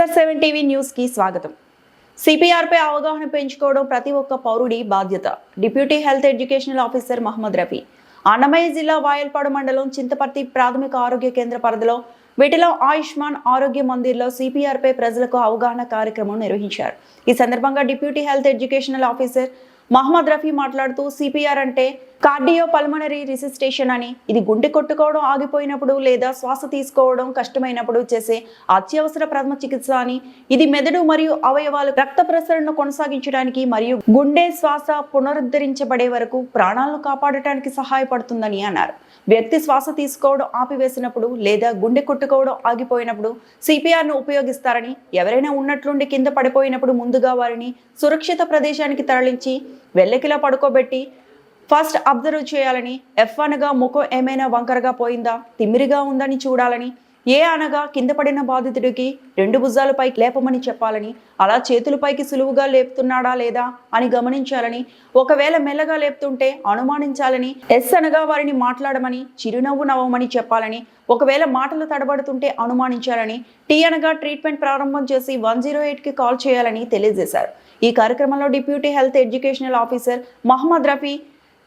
SR seven TV న్యూస్కి స్వాగతం. CPR పై అవగాహన పెంచుకోవడం ప్రతి ఒక్క పౌరుడి బాధ్యత. Deputy health educational officer Mohammed Rafi. Annamayya జిల్లా వాయల్పాడు మండలం చింతపర్తి ప్రాథమిక ఆరోగ్య కేంద్ర పరిధిలో విటిలో ఆయుష్మాన్ ఆరోగ్య మందిర్లో సిపిఆర్పై ప్రజలకు అవగాహన కార్యక్రమం నిర్వహించారు. ఈ సందర్భంగా deputy health educational officer Mohammed Rafi మాట్లాడుతూ సిపిఆర్ అంటే కార్డియో పల్మనరీ రిసిస్టేషన్ అని ఇది గుండె కొట్టుకోవడం ఆగిపోయినప్పుడు లేదా శ్వాస తీసుకోవడం కష్టమైనప్పుడు చేసే అత్యవసర ప్రథమ చికిత్స అని. ఇది మెదడు మరియు అవయవాలు రక్త ప్రసరణను కొనసాగించడానికి మరియు గుండె శ్వాస పునరుద్ధరించబడే వరకు ప్రాణాలను కాపాడటానికి సహాయపడుతుందని అన్నారు. వ్యక్తి శ్వాస తీసుకోవడం ఆపివేసినప్పుడు లేదా గుండె కొట్టుకోవడం ఆగిపోయినప్పుడు సిపిఆర్ను ఉపయోగిస్తారని ఎవరైనా ఉన్నట్లుండి కింద పడిపోయినప్పుడు ముందుగా వారిని సురక్షిత ప్రదేశానికి తరలించి వెల్లకిలా పడుకోబెట్టి ఫస్ట్ అబ్జర్వ్ చేయాలని ఎఫ్ అనగా ముఖం ఏమైనా వంకరగా పోయిందా? తిమ్మిరిగా ఉందని చూడాలని ఏ అనగా కింద పడిన బాధితుడికి రెండు భుజాలపై లేపమని చెప్పాలని అలా చేతులపైకి సులువుగా లేపుతున్నాడా లేదా అని గమనించాలని ఒకవేళ మెల్లగా లేపుతుంటే అనుమానించాలని ఎస్ అనగా వారిని మాట్లాడమని చిరునవ్వు నవ్వమని చెప్పాలని ఒకవేళ మాటలు తడబడుతుంటే అనుమానించాలని టీ అనగా ట్రీట్మెంట్ ప్రారంభం చేసి వన్ జీరో ఎయిట్కి కాల్ చేయాలని తెలియజేశారు. ఈ కార్యక్రమంలో deputy health educational officer Mohammed Rafi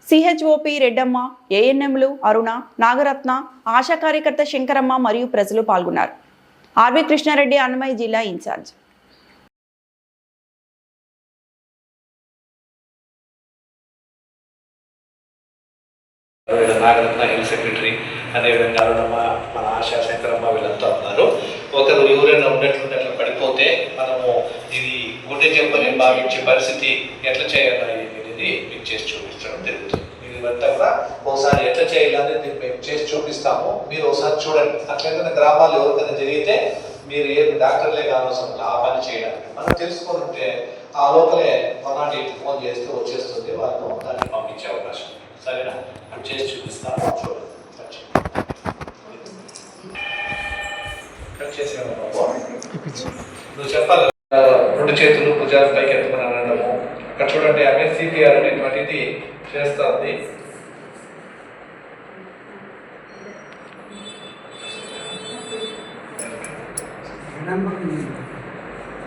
CHOP Reddamma ఏఎన్ఎంలు అరుణ నాగరత్న ఆశా కార్యకర్త శంకరమ్మ మరియు ప్రజలు పాల్గొన్నారు. ఆర్వి కృష్ణారెడ్డి అన్నమయ్య జిల్లా ఇన్ఛార్జ్. నాగరత్న హెల్త్ సెక్రటరీ అదేవిధంగా అరుణమ్మ మన ఆశా శంకరమ్మ వీళ్ళంతా ఉన్నారు. ఒకరు ఎవరైనా ఉన్నట్లుండి అట్లా పడిపోతే మనము ఇది గుండె జబ్బని భావించే పరిస్థితి ఎట్లా చేయాలి? అనేది మీకు చేసి చూపించడం జరుగుతుంది. ఇది ఇదంతా కూడా ఒకసారి ఎట్లా చేయాలనేది మేము చేసి చూపిస్తాము. మీరు ఒకసారి చూడండి. అట్లయితే గ్రామాల్లో ఎవరికైనా జరిగితే మీరు ఏ డాక్టర్లే లేదు, ఆ పని చేయడానికి. మనం తెలుసుకొని ఉంటే ఆ లోపలే వన్ నాట్ ఎయిట్ ఫోన్ చేస్తే వచ్చేస్తుంది వాళ్ళను దాన్ని పంపించే అవకాశం. సరేనా? అది చేసి చూపిస్తాను చూడండి? నువ్వు చెప్పాలి రెండు చేతులు భుజాలు పైకి ఎత్తుకుని అక్కడ చూడండి ఆమె సిపిఆర్ అనేటువంటిది చేస్తుంది.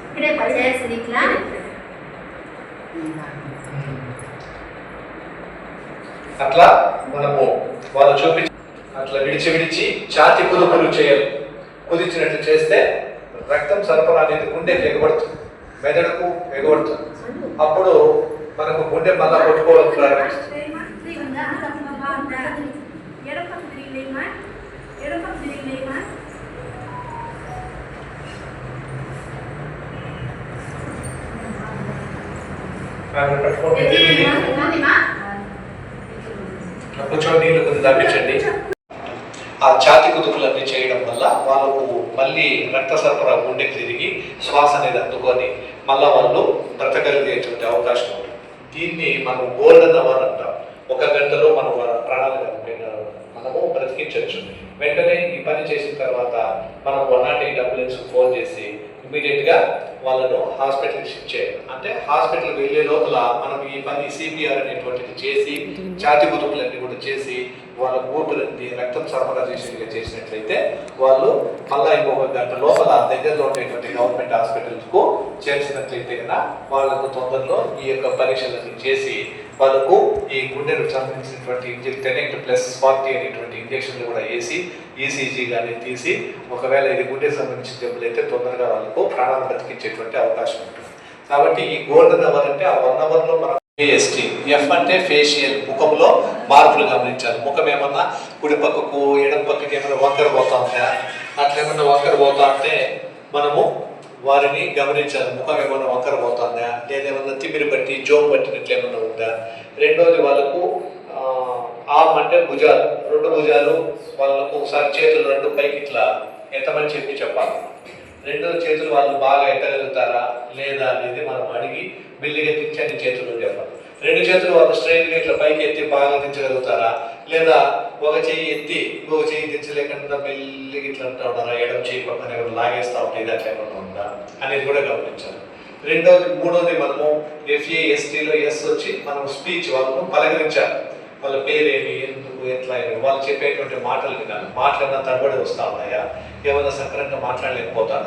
ఇక్కడే పనిచేస్తుంది ఇట్లా. అట్లా మనము వాళ్ళు చూపించి అట్లా విడిచి విడిచి ఛాతి కుదుపులు చేయాలి. కుదించినట్లు చేస్తే రక్తం సరఫరా అనేది గుండెకి ఎగబడుతుంది మెదడుకు ఎగబడుతుంది అప్పుడు మనకు గుండె మళ్ళా కొట్టుకోవడం ప్రారంభిస్తుంది. కూర్చొని నీళ్ళు కొద్ది తగ్గించండి ఆ ఛాతి కుదుపులన్నీ చేయడం వల్ల వాళ్ళకు మళ్ళీ రక్త సరఫరా గుండెకి తిరిగి శ్వాస అనేది అందుకొని మళ్ళీ వాళ్ళు బ్రతకలిగేటువంటి అవకాశం ఉంటుంది. దీన్ని మనం గోల్డెన్ అవర్ అంటాం. ఒక గంటలో మనం ప్రాణాలు మనము బ్రతికించవచ్చు. వెంటనే ఈ పని చేసిన తర్వాత మనం one nought eight ambulance phone చేసి ఇమీడియట్గా వాళ్ళను హాస్పిటల్ షిఫ్ట్ చేయాలి. అంటే హాస్పిటల్ వెళ్ళే లోపల మనం ఈ పని సిపిఆర్ అనేటువంటిది చేసి ఛాతి కుదుపులన్నీ కూడా చేసి వాళ్ళ ఊపిరిని రక్తం సరఫరా చేసేట్టుగా చేసినట్లయితే వాళ్ళు మళ్ళా ఇంకొక గంట లోపల దగ్గరలో ఉండేటువంటి గవర్నమెంట్ హాస్పిటల్కు చేర్చినట్లయితే కనుక వాళ్ళకు తొందరలో ఈ యొక్క పరీక్షలన్నీ చేసి వాళ్ళకు ఈ గుండెకు సంబంధించినటువంటి ఇంజెక్ట్ టెనెక్ట్ ప్లస్ ఫార్టీ అనేటువంటి ఇంజెక్షన్లు కూడా వేసి ఈసీజీ కానీ తీసి ఒకవేళ ఇది గుండెకు సంబంధించిన జబ్బులు అయితే తొందరగా వాళ్ళకు ప్రాణాలు బ్రతికించేటువంటి అవకాశం ఉంటుంది. కాబట్టి ఈ గోల్డెన్ అవర్ అంటే ఆ వన్ అవర్లో మనం ఏఎస్టీ ఎఫ్ అంటే ఫేషియల్ ముఖంలో మార్పులు గమనించాలి. ముఖం ఏమన్నా కుడి పక్కకు ఎడం పక్కకి ఏమైనా వంకర పోతా ఉందా? అట్లా ఏమన్నా వంకర పోతా అంటే మనము వారిని గమనించాలి ముఖం ఏమైనా వంకర పోతుందా? లేదా ఏమన్నా తిమ్మిరి బట్టి పట్టినట్లు ఏమన్నా ఉందా? రెండోది వాళ్ళకు ఆ, అంటే భుజాలు. రెండు భుజాలు వాళ్ళకు ఒకసారి చేతులు రెండు పైకి ఇట్లా ఎత్తమని చెప్పి చెప్పాలి. రెండో చేతులు వాళ్ళు బాగా ఎత్తగలుగుతారా లేదా అనేది మనం అడిగి మెల్లిగా తెచ్చని చేతులు చెప్పాలి రెండు చేతులు వాళ్ళు స్ట్రైట్గా ఇట్లా పైకి ఎత్తి బాగా దించగలుగుతారా? లేదా ఒక చెయ్యి ఎత్తి ఇంకొక చెయ్యి దించలేకుండా మెల్లిగా ఇట్లా అంటా ఉంటారా? ఎడం చేయి పక్కన ఏమైనా లాగేస్తా ఉంటే ఇది అట్లా ఉందా? అనేది కూడా గమనించాలి. రెండోది మూడోది మనము ఎఫ్ఏ ఎస్టీలో ఎస్ వచ్చి మనం స్పీచ్ వాళ్ళను పలకరించాలి. వాళ్ళ పేరేమి ఎందుకు ఎట్లా వాళ్ళు చెప్పేటువంటి మాటలు వినాలి. మాటలన్నా తడబడి వస్తా ఉన్నాయా? ఏమైనా సక్రంగా మాట్లాడలేకపోతారా?